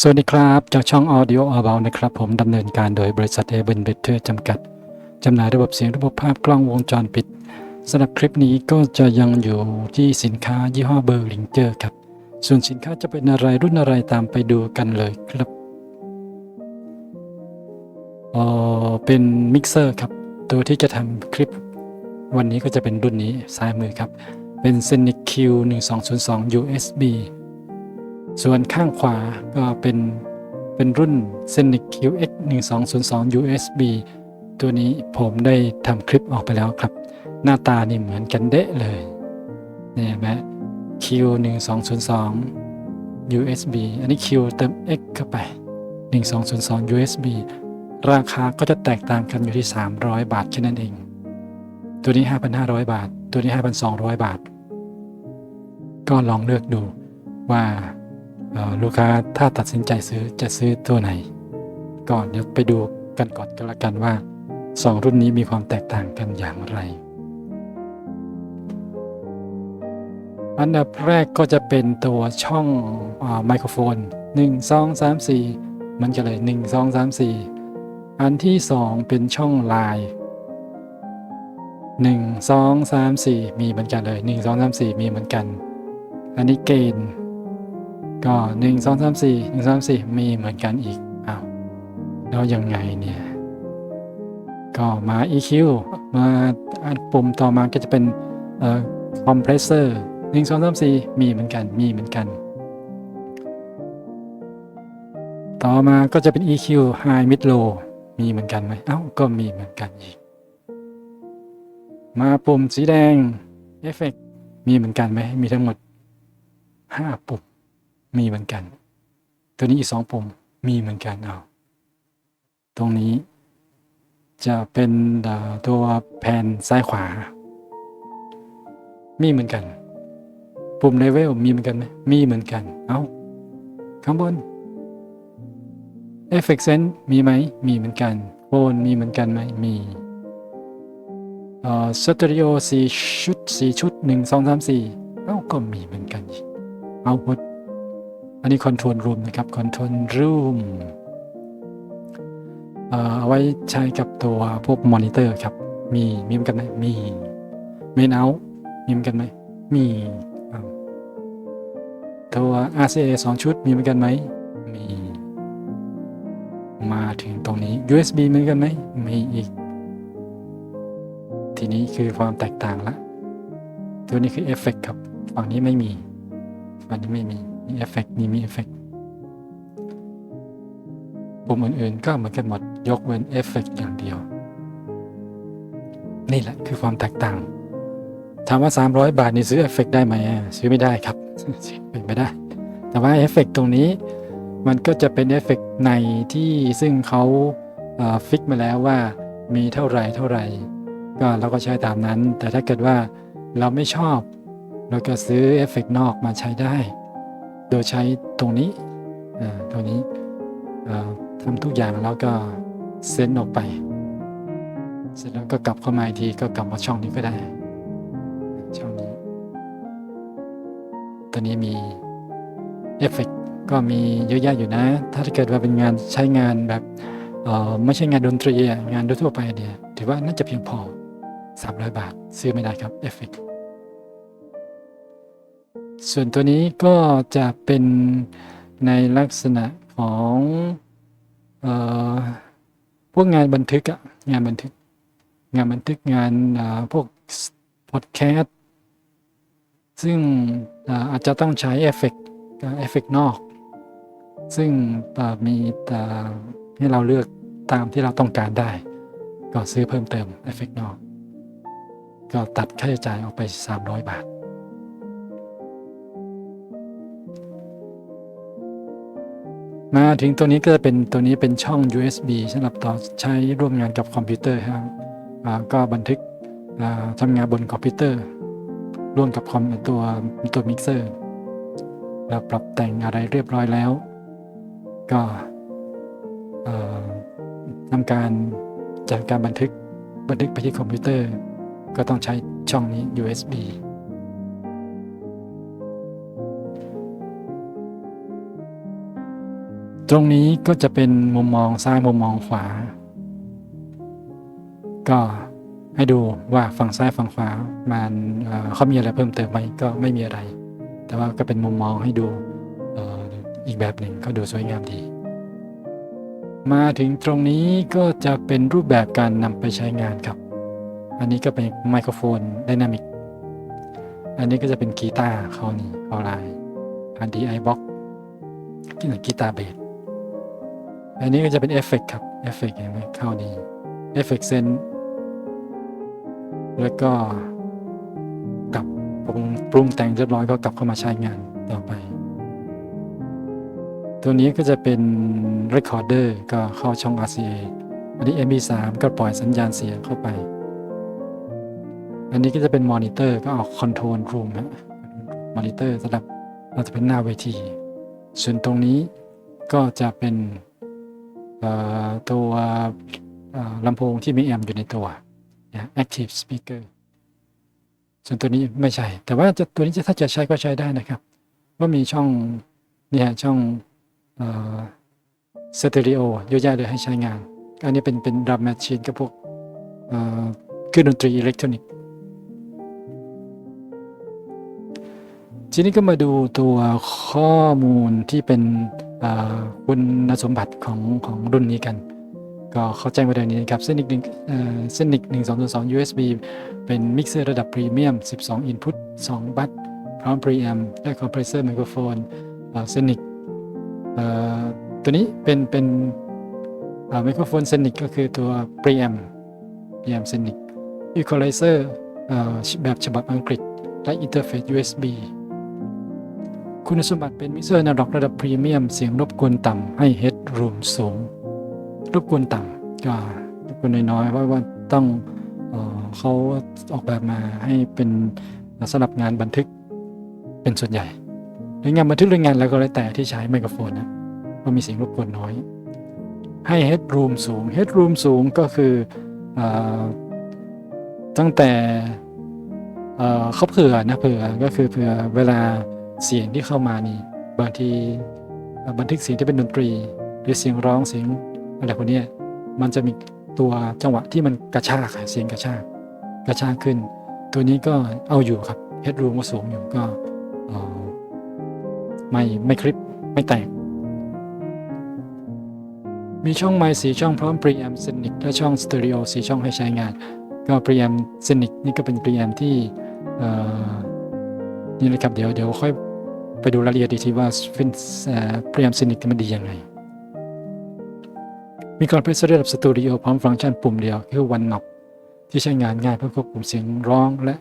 สวัสดีครับ จากช่อง Audio a b o u t นะครับ ผมดำเนินการโดยบริษัท a b e n b e t t e r จำกัด จำหน่ายระบบเสียงระบบภาพกล้องวงจรปิดสำหรับคลิปนี้ก็จะยังอยู่ที่สินค้ายี่ห้อเบอร์ลิงเจอร์ครับ ส่วนสินค้าจะเป็นอะไรรุ่นอะไรตามไปดูกันเลยครับเออเป็นมิกเซอร์ครับ ตัวที่จะทำคลิป วันนี้ก็จะเป็นรุ่นนี้ซ้ายมือครับ เป็น s e n i c Q 1202 USB ส่วนข้างขวาก็เป็นเป็นรุ่น Scenic QX 1202 USB ตัวนี้ผมได้ทำคลิปออกไปแล้วครับ หน้าตานี่เหมือนกันเดะเลยเนี่ยเห็นไหม Q 1202 USB อันนี้ Q เติม X เข้าไป 1202 USB ราคาก็จะแตกต่างกันอยู่ที่ 300 บาทแค่นั้นเอง ตัวนี้ 5,500 บาท ตัวนี้ 5,200 บาท ก็ลองเลือกดูว่า ลูกค้าถ้าตัดสินใจซื้อจะซื้อตัวไหน ก่อนเดี๋ยวไปดูกันก่อนก็แล้วกันว่า 2 รุ่นนี้มีความแตกต่างกันอย่างไร อันดับแรกก็จะเป็นตัวช่องอไมโครโฟน 1 2 3 4 มันจะเลย 1 2 3 4 อันที่ 2 เป็นช่องลน์1 2 3 4 มีเหมือนกันเลย 1 2 3 4 มีเหมือนกัน อันนี้เกณฑ์ ก็1 2 3 4 1 3 4มีเหมือนกันอีกอ้าวแล้วยังไงเนี่ย ก็มา EQ มาปุ่มต่อมาก็จะเป็นเอ่อคอมเพรสเซอร์หนึ่งสองสามสี่มีเหมือนกันมีเหมือนกัน ต่อมาก็จะเป็น EQ High Mid Low มีเหมือนกันไหมเอ้าก็มีเหมือนกันอีก มาปุ่มสีแดง Effect มีเหมือนกันไหมมีทั้งหมด 5 ปุ่ม มีเหมือนกัน ตัวนี้อีก2ปุ่มมีเหมือนกันเอาตรงนี้ จะเป็นตัวแผ่นซ้ายขวา มีเหมือนกัน ปุ่มเลเวลมีเหมือนกันไหมมีเหมือนกัน เอาข้างบน Effect Sense มีไหม มีเหมือนกันโฟนมีเหมือนกันไหมมีเอ่อสเตอริโอสี่ชุดสี่ชุดหนึ่งสองสามสี่เอ้าก็มีเหมือนกันอีกเอาหมด อันนี้คอนโทรลรูมนะครับคอนโทรลรูมเอ่อเอาไว้ใช้กับตัวพวกมอนิเตอร์ครับ มีมีเหมือนกันไหมมีเมนเอามีเหมือนกันไหมมีอ่าตัว RCA 2 ชุดมีเหมือนกันไหมมี มาถึงตรงนี้ USB เหมือนกันไหมมีอีก ทีนี้คือความแตกต่างละ ตัวนี้คือเอฟเฟกครับ ฝั่งนี้ไม่มี ฝั่งนี้ไม่มี มีเอฟเฟกนี่มีเอฟเฟกปุ่มอื่นๆ ก็เหมือนกันหมดยกเว้นเอฟเฟกอย่างเดียว นี่แหละคือความแตกต่างถามว่า 300 บาทนี่ซื้อเอฟเฟกได้ไหมซื้อไม่ได้ครับซื้อไม่ได้ แต่ว่าเอฟเฟกตรงนี้มันก็จะเป็นเอฟเฟกในที่ซึ่งเขาฟิกมาแล้วว่ามีเท่าไรเท่าไรก็เราก็ใช้ตามนั้น แต่ถ้าเกิดว่าเราไม่ชอบ เราก็ซื้อเอฟเฟกนอกมาใช้ได้ โดยใช้ตรงนี้ตรงนี้ทำทุกอย่างแล้วก็เซ็นออกไป เสร็จแล้วก็กลับเข้ามาอีกทีก็กลับมาช่องนี้ก็ได้ ช่องนี้ ตัวนี้มีเอฟเฟกก็มีเยอะแยะอยู่นะ ถ้าเกิดว่าเป็นงานใช้งานแบบไม่ใช่งานดนตรีงานทั่วไปเนี่ยถือว่าน่าจะเพียงพอ 300 บาท ซื้อไม่ได้ครับเอฟเฟก ส่วนตัวนี้ก็จะเป็นในลักษณะของออพวกงานบันทึกอะงานบันทึก งานบันทึกงานาพวกพอดแคสต์ซึ่งอาอาจจะต้องใช้เอฟเฟกต์เอฟเฟกต์นอก ซึ่งมีให้เราเลือกตามที่เราต้องการได้ ก็ซื้อเพิ่มเติมเอฟเฟกต์นอก ก็ตัดค่าใช้จ่ายออกไป 300 บาท มาถึงตัวนี้ก็จะเป็นตัวนี้เป็นช่อง USB สำหรับต่อใช้ร่วมงานกับคอมพิวเตอร์ครับก็บันทึกทำงานบนคอมพิวเตอร์ ร่วมกับคอมตัวตัวมิกเซอร์เราปรับแต่งอะไรเรียบร้อยแล้ว ก็ทำการจัดการบันทึกบันทึกไปที่คอมพิวเตอร์ ก็ต้องใช้ช่องนี้ USB ตรงนี้ก็จะเป็นมุมมองซ้ายมุมมองขวา ก็ให้ดูว่าฝั่งซ้ายฝั่งขวามันเขามีอะไรเพิ่มเติมไหมก็ไม่มีอะไร แต่ว่าก็เป็นมุมมองให้ดูอีกแบบหนึ่งก็ดูสวยงามดี มาถึงตรงนี้ก็จะเป็นรูปแบบการนำไปใช้งานครับ อันนี้ก็เป็นไมโครโฟนไดนามิกอันนี้ก็จะเป็นกีตาร์เขานี่เขาลายอันดีไอบ็อกที่หนึ่งกีตาร์เบส อันนี้ก็จะเป็นเอฟเฟกต์ครับเอฟเฟกต์เห็นไหมเข้าดีเอฟเฟกต์เซนแล้วก็กลับปรุงปรุงแต่งเรียบร้อยก็กลับเข้ามาใช้งานต่อไป ตัวนี้ก็จะเป็น Recorder ก็เข้าช่อง RCA อันนี้ MP3 ก็ปล่อยสัญญาณเสียงเข้าไป อันนี้ก็จะเป็นมอนิเตอร์ก็ออกคอนโทรลรูมฮะมอนิเตอร์สำหรับเราจะเป็นหน้าเวที ส่วนตรงนี้ก็จะเป็น ตัวลำโพงที่มีแอมอยู่ในตัว active speaker ส่วนตัวนี้ไม่ใช่ แต่ว่าจะตัวนี้จะถ้าจะใช้ก็ใช้ได้นะครับ ว่ามีช่องเนี่ยช่องสเตอริโอเยอะแยะเลยให้ใช้งาน อันนี้เป็นเป็นดับแมชชีนกับพวกเครื่องดนตรีอิเล็กทรอนิกส์ทีนี้ก็มาดูตัวข้อมูลที่เป็น คุณสมบัติของของรุ่นนี้กัน ก็เขาแจ้งไว้ดังนี้นะครับเส้นอีกหนึ่งเส้นอีกหนึ่งสองสอง USB เป็นมิกเซอร์ระดับพรีเมียม 12 Input 2 บัตพร้อม preamp และคอมเพรสเซอร์ไมโครโฟนเซนิกตัวนี้เป็นเป็นไมโครโฟนเซนิกก็คือตัว preamp preamp เซนิก equalizer เอ่อแบบฉบับอังกฤษและอินเทอร์เฟซ USB คุณสมบัติเป็นมิเซอร์นาร็อกระดับพรีเมียม เสียงรบกวนต่ำให้เฮดรูมสูง รบกวนต่ำก็รบกวนน้อยๆเพราะว่าต้องเออเขาออกแบบมาให้เป็นสำหรับงานบันทึกเป็นส่วนใหญ่หรืองานบันทึกหรืองานแล้วก็แล้วแต่ที่ใช้ไมโครโฟนนะว่ามีเสียงรบกวนน้อย ให้เฮดรูมสูงเฮดรูมสูงก็คืออตั้งแต่เขาเผื่อนะเผื่อก็คือเผื่อเวลา เสียงที่เข้ามานี่บางทีบันทึกเสียงที่เป็นดนตรี หรือเสียงร้องเสียงอะไรพวกนี้มันจะมีตัวจังหวะที่มันกระชากเสียงกระชากกระชากขึ้น ตัวนี้ก็เอาอยู่ครับเฮดรูมก็สูงอยู่ก็ไม่ไม่คลิปไม่แตก มีช่องไมค์สีช่องพร้อม preamp Scenic และช่องสเตอริโอสีช่องให้ใช้งาน ก็ preamp Scenic นี่ก็เป็น preamp ที่ นี่เลยครับเดี๋ยวเดี๋ยวค่อยไปดูรายละเอียดอีกทีว่าฟินเอ่อ preamp Scenic มันดียังไง มีคอมเพรสเซอร์ระดับสตูดิโอพร้อมฟังก์ชันปุ่มเดียวคือ one knob ที่ใช้งานง่ายเพื่อควบคุมเสียงร้องและ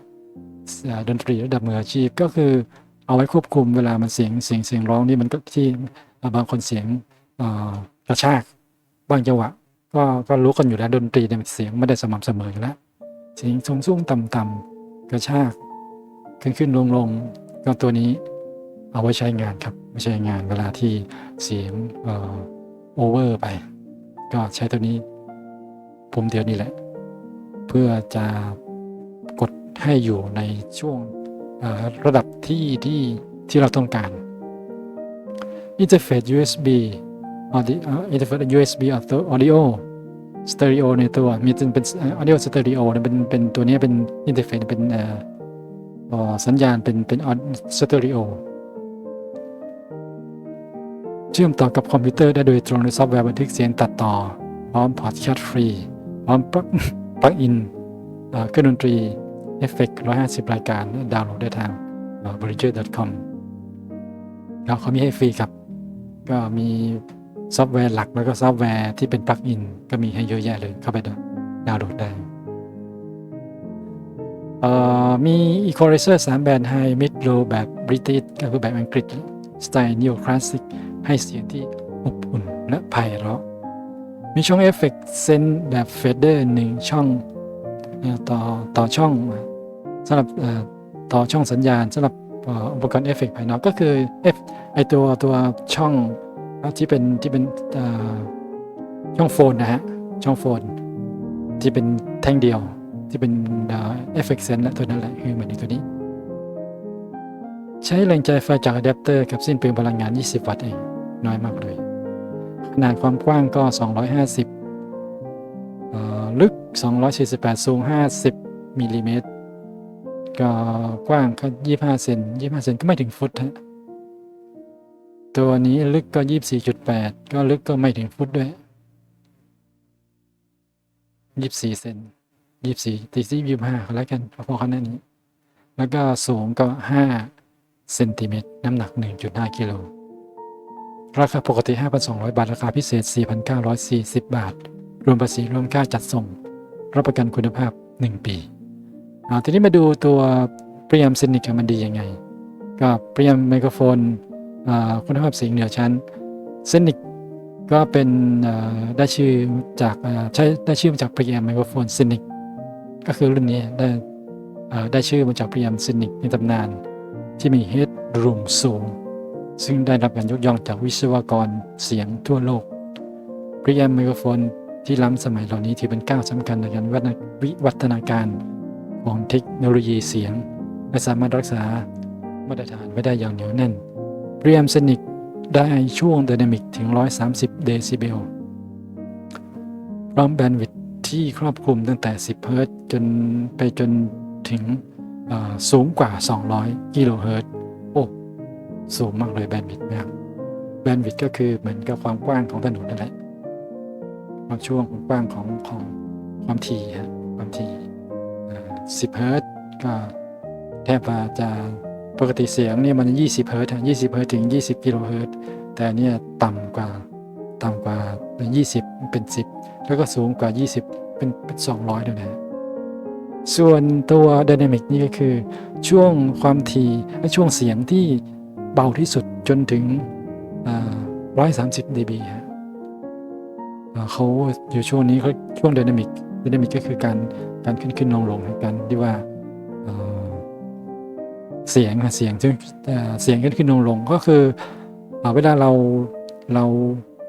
ดนตรีระดับมืออาชีพก็คือเอาไว้ควบคุมเวลามันเสียงเสียงเสียงร้องนี่มันก็ที่บางคนเสียงกระชากบางจังหวะก็ก็รู้กันอยู่แล้วดนตรีเนี่ยเสียงไม่ได้สม่ำเสมออยู่แล้วเสียงสูงสูงต่ำต่ำกระชาก ขึ้นขึ้นลงลงก็ตัวนี้เอาไว้ใช้งานครับไม่ใช้งานเวลาที่เสียงเอ่อโอเวอร์ไป ก็ใช้ตัวนี้ปุ่มเดียวนี่แหละ เพื่อจะกดให้อยู่ในช่วงระดับที่ที่ที่เราต้องการอินเทอร์เฟซ USB audio เอ่อ interface USB audio stereo ในตัวมีเป็นเป็น audio stereo เนี่ยเป็นเป็นตัวนี้เป็นอินเท อร์เฟซเป็นเอ่ออ่อสัญญาณเป็นเป็น stereo เชื่อมต่อกับคอมพิวเตอร์ได้โดยตรงในซอฟต์แวร์บันทึกเสียงตัดต่อ พร้อมพอดแคสต์ฟรี พร้อมปลั๊กปลั๊กอินเอ่อเครื่องดนตรีเอฟเฟกต์150 รายการ ดาวน์โหลดได้ทาง b r i d g e r c o m แล้วเขามีให้ฟรีครับ ก็มีซอฟต์แวร์หลักแล้วก็ซอฟต์แวร์ที่เป็นปลั๊กอินก็มีให้เยอะแยะเลยเข้าไปดาวน์โหลดได้ เอ่อมี Equalizer 3แบน High Mid Low แบบ British ก็คือแบบอังกฤษ สไตล์ Neo Classic ให้เสียงที่อบอุ่นและไพเราะ มีช่องเอฟเฟกต์เซนแบบเฟเดอร์หนึ่งช่องต่อต่อช่องสำหรับต่อช่องสัญญาณสำหรับอุปกรณ์เอฟเฟกต์ภายนอกก็คือ F ไอตัวตัวช่องที่เป็นที่เป็นช่องโฟนนะฮะ ช่องโฟน ที่เป็นแท่งเดียว ที่เป็นเอฟเฟกต์เซนและตัวนั้นแหละคือเหมือนตัวนี้ ใช้แรงจ่ายไฟจากอะแดปเตอร์กับสิ้นเปลืองพลังงาน 20 วัตต์เอง น้อยมากเลย ขนาดความกว้างก็ 250 ลึก 248 สูง 50มิลลิเมตรก็กว้างก็25 เซน25 เซนก็ไม่ถึงฟุตฮะตัวนี้ลึกก็ 24.8 ก็ลึกก็ไม่ถึงฟุตด้วย 24 เซน 24ตีซี่25ก็แล้วกันพอๆกันนั่นนี้ แล้วก็สูงก็5เซนติเมตรน้ำหนัก 1.5กิโลราคาปกติ 5,200 บาท ราคาพิเศษ 4,940 บาท รวมภาษีรวมค่าจัดส่ง รับประกันคุณภาพ 1 ปีเอาทีนี้มาดูตัวเปรียมซินิกมันดียังไง ก็เปรียมไมโครโฟนคุณภาพเสียงเหนือชั้นเซนิกก็เป็นได้ชื่อจากใช้ได้ชื่อมาจากเปรียมไมโครโฟนเซนิก ก็คือรุ่นนี้ได้ได้ชื่อมาจากเปรียมเซนิกในตำนาน ที่มีเฮดรูมสูง ซึ่งได้รับการยกย่องจากวิศวกรเสียงทั่วโลกเปรียมไมโครโฟนที่ล้ำสมัยเหล่านี้ถือเป็นก้าวสำคัญในการวิวัฒนาการของเทคโนโลยีเสียง และสามารถรักษามาตรฐานไว้ได้อย่างเหนียวแน่นเรียมเซนิกได้ช่วงไดนามิกถึง 130 เดซิเบลพร้อมแบนด์วิดท์ ที่ครอบคลุมตั้งแต่ 10 เฮิรตซ์จนไปจนถึงสูงกว่า 200 กิโลเฮิรตซ์โอ้สูงมากเลยแบนด์วิดท์นะครับแบนด์วิดท์ก็คือเหมือนกับความกว้างของถนนนั่นแหละความช่วงความกว้างของของความถี่ฮะความถี่10 เฮิรตซ์ก็แทบจะปกติเสียงเนี่ยมัน 20 เฮิรตซ์20 เฮิรตซ์ถึง 20 กิโลเฮิรตซ์แต่เนี่ยต่ำกว่าต่ำกว่า 20 เป็น 10 แล้วก็สูงกว่า 20 เป็นเป็น 200ด้วยนะส่วนตัวไดนามิกนี่ก็คือ ช่วงความถี่และช่วงเสียงที่เบาที่สุดจนถึงอ่า130 dB ฮะเขาอยู่ช่วงนี้เขาช่วงไดนามิกไดนามิกก็คือการการขึ้นขึ้นลงลงการที่ว่าเสียงเสียงซึ่งเสียงขึ้นขึ้นลงลงก็คือเอ่อเวลาเราเรา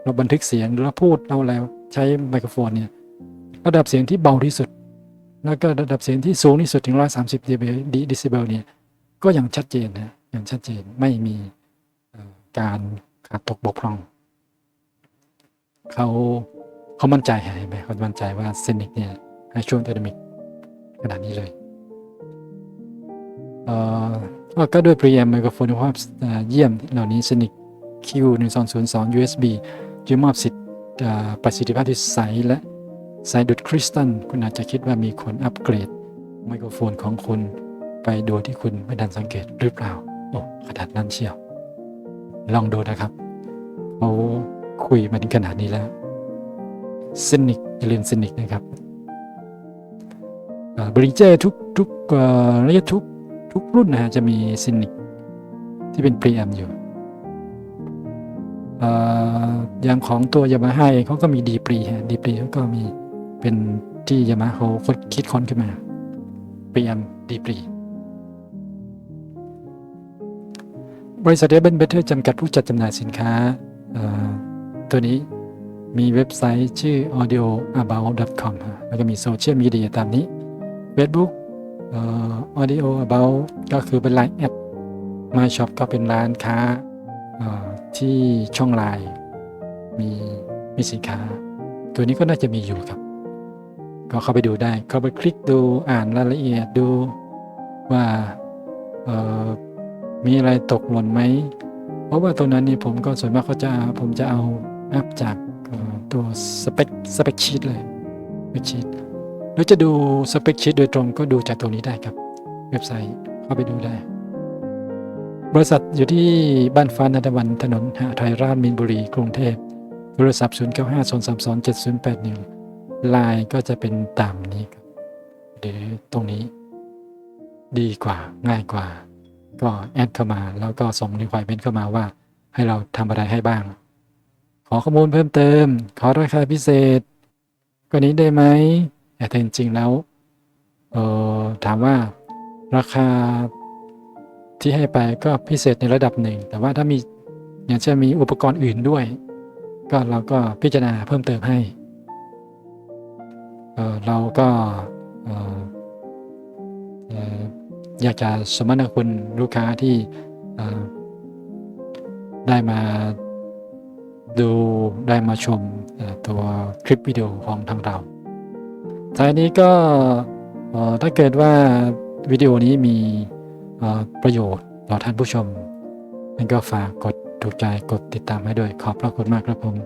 เราบันทึกเสียงหรือเราพูดเราแล้ว ใช้ไมโครโฟนเนี่ยระดับเสียงที่เบาที่สุด แล้วก็ระดับเสียงที่สูงที่สุดถึง 130 dB ดิซิเบลเนี่ยก็ยังชัดเจนนะยังชัดเจนไม่มีการขาดตกบกพร่อง เขาเขามั่นใจเห็นไหมเขามั่นใจว่าเซนิกเนี่ยให้ช่วงไดนามิกขนาดนี้เลยเออก็ด้วย preamp ไมโครโฟนคุณภาพเยี่ยมเหล่านี้ Sonic Q1202 USB จะมอบสิทธิ ประสิทธิภาพที่ใสและใสดุดคริสตัลคุณอาจจะคิดว่ามีคนอัปเกรดไมโครโฟนของคุณไปโดยที่คุณไม่ทันสังเกตหรือเปล่า โอ้ขนาดนั้นเชียว ลองดูนะครับเขาคุยมาถึงขนาดนี้แล้วซนิกอย่าลืมซนิกนะครับบริเจอร์ทุกทุกเรียกทุกทุกรุ่นนะฮะจะมีซินิกที่เป็น preamp อยู่ อย่างของตัวยามาฮ่าเองเขาก็มีดีปรีฮะดีปรีเขาก็มีเป็นที่ยามาเขาคนคิดค้นขึ้นมา preamp ดีปรีบริษัทเอเบนเบเทอร์จำกัดผู้จัดจำหน่ายสินค้าตัวนี้มีเว็บไซต์ชื่อ audioabout.com ฮะแล้วก็มีโซเชียลมีเดียตามนี้ Facebook เอ่อ audio about ก็คือเป็นไลน์แอป My Shop ก็เป็นร้านค้า ที่ช่องไลน์มีมีสินค้า ตัวนี้ก็น่าจะมีอยู่ครับ ก็เข้าไปดูได้ เข้าไปคลิกดูอ่านรายละเอียดดูว่าเอ่อมีอะไรตกหล่นไหม เพราะว่าตรงนั้นนี่ผมก็ส่วนมากเขาจะผมจะเอาอัพจากตัวสเปคสเปคชีตเลยสเปคชีตหรือจะดูสเปคชีตโดยตรงก็ดูจากตรงนี้ได้ครับ เว็บไซต์เข้าไปดูได้ บริษัทอยู่ที่บ้านฟ้านันทวันถนนหาไทยราชมีนบุรี กรุงเทพโทรศัพท์ 0 9 5 2 3 2 7 0 8 1ไลน์ก็จะเป็นตามนี้ครับหรือตรงนี้ ดีกว่าง่ายกว่า ก็แอดเข้ามา แล้วก็ส่งรีควายเมนเข้ามาว่า ให้เราทำอะไรให้บ้าง ขอข้อมูลเพิ่มเติม ขอราคาพิเศษกว่านี้ได้ไหมแต่จริงๆแล้วเออถามว่าราคา ที่ให้ไปก็พิเศษในระดับหนึ่ง แต่ว่าถ้ามีอย่างเช่นมีอุปกรณ์อื่นด้วย ก็เราก็พิจารณาเพิ่มเติมให้เเราก็อยากจะสมนาคุณลูกค้าที่ได้มาดูได้มาชมตัวคลิปวิดีโอของทางเราท้ายนี้ก็ถ้าเกิดว่าวิดีโอนี้มี ประโยชน์ต่อท่านผู้ชมนั่นก็ฝากกดถูกใจกดติดตามให้ด้วยขอบพระคุณมากครับผม